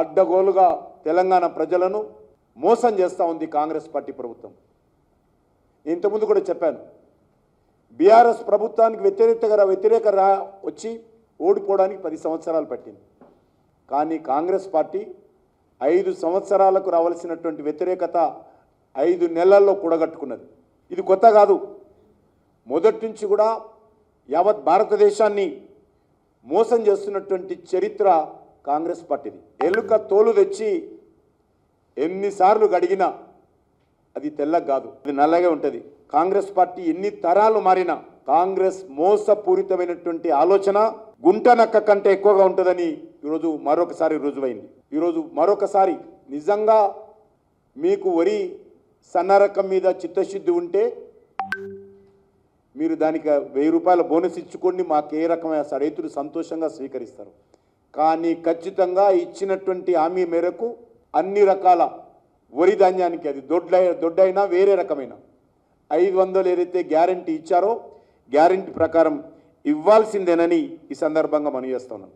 అడ్డగోలుగా తెలంగాణ ప్రజలను మోసం చేస్తూ ఉంది కాంగ్రెస్ పార్టీ ప్రభుత్వం. ఇంతకుముందు కూడా చెప్పాను బీఆర్ఎస్ ప్రభుత్వానికి వ్యతిరేకత వ్యతిరేక రా వచ్చి ఓడిపోవడానికి పది సంవత్సరాలు పట్టింది. కానీ కాంగ్రెస్ పార్టీ ఐదు సంవత్సరాలకు రావాల్సినటువంటి వ్యతిరేకత ఐదు నెలల్లో కూడగట్టుకున్నది. ఇది కొత్త కాదు. మొదటి నుంచి కూడా యావత్ భారతదేశాన్ని మోసం చేస్తున్నటువంటి చరిత్ర కాంగ్రెస్ పార్టీది. ఎలుక తోలు తెచ్చి ఎన్నిసార్లు గడిగినా అది తెల్లగా కాదు. అది నల్లగా ఉంటుంది. కాంగ్రెస్ పార్టీ ఎన్ని తరాలు మారినా కాంగ్రెస్ మోసపూరితమైనటువంటి ఆలోచన గుంటనక్క కంటే ఎక్కువగా ఉంటుందని ఈరోజు మరొకసారి రుజువైంది. ఈరోజు మరొకసారి నిజంగా మీకు వరి సన్నరకం మీద చిత్తశుద్ధి ఉంటే మీరు దానికి వెయ్యి రూపాయల బోనస్ ఇచ్చుకోండి మాకు ఏ రకమైన రైతులు సంతోషంగా స్వీకరిస్తారు. కానీ ఖచ్చితంగా ఇచ్చినటువంటి హామీ మేరకు అన్ని రకాల వరి ధాన్యానికి అది దొడ్ల దొడ్డైనా వేరే రకమైన ఐదు వందలు ఏదైతే గ్యారంటీ ఇచ్చారో గ్యారంటీ ప్రకారం ఇవ్వాల్సిందేనని ఈ సందర్భంగా మనం చేస్తున్నాం